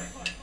fight.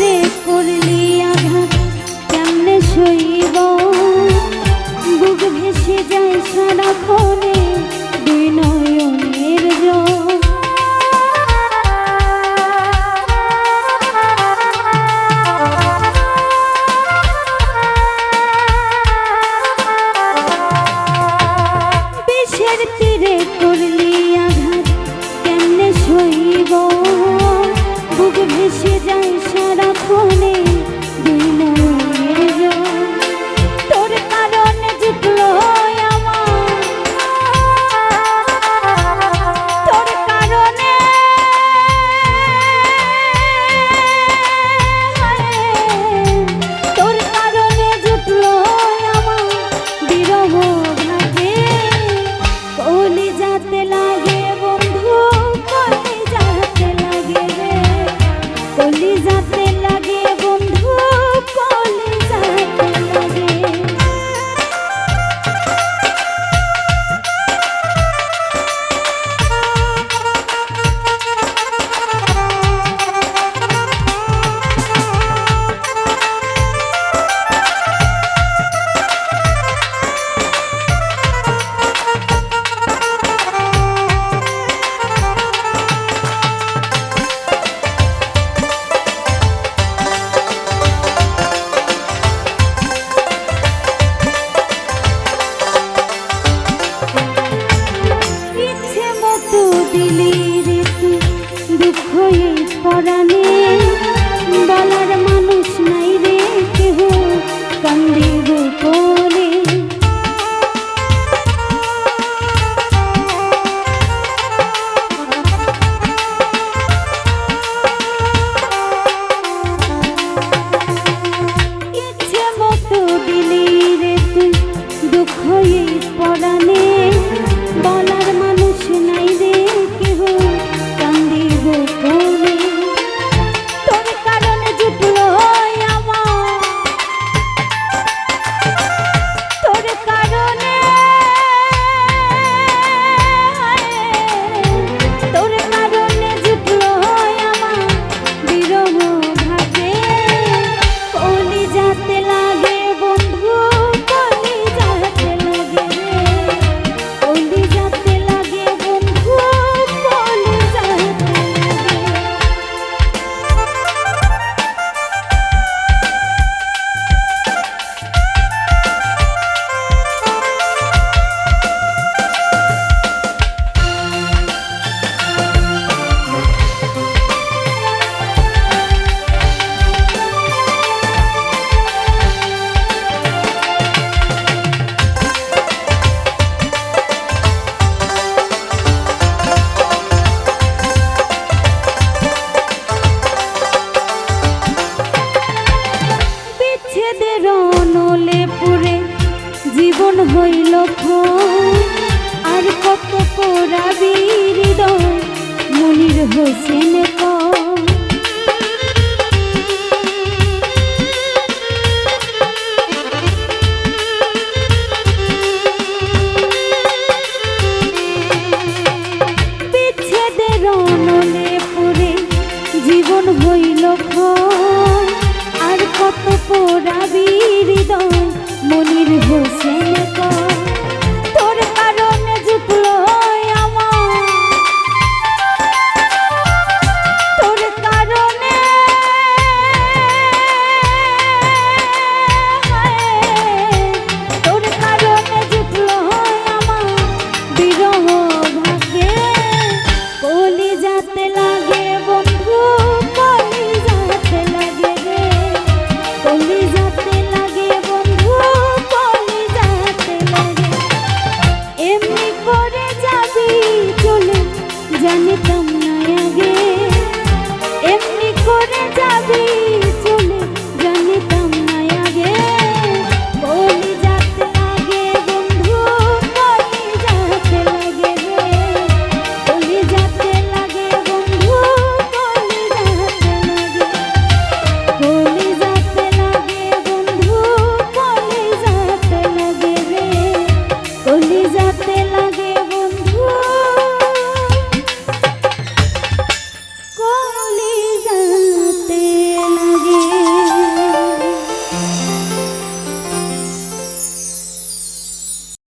রে করলি আঘাত কেমনে সইব? বুক ভেসে যায় সারাক্ষণে দুই নয় জীবন হইল আর কত পোড়া হৃদয়, মনির হোসেন জীবন আর কত পোড়াবি হৃদয়, মনির হোসেন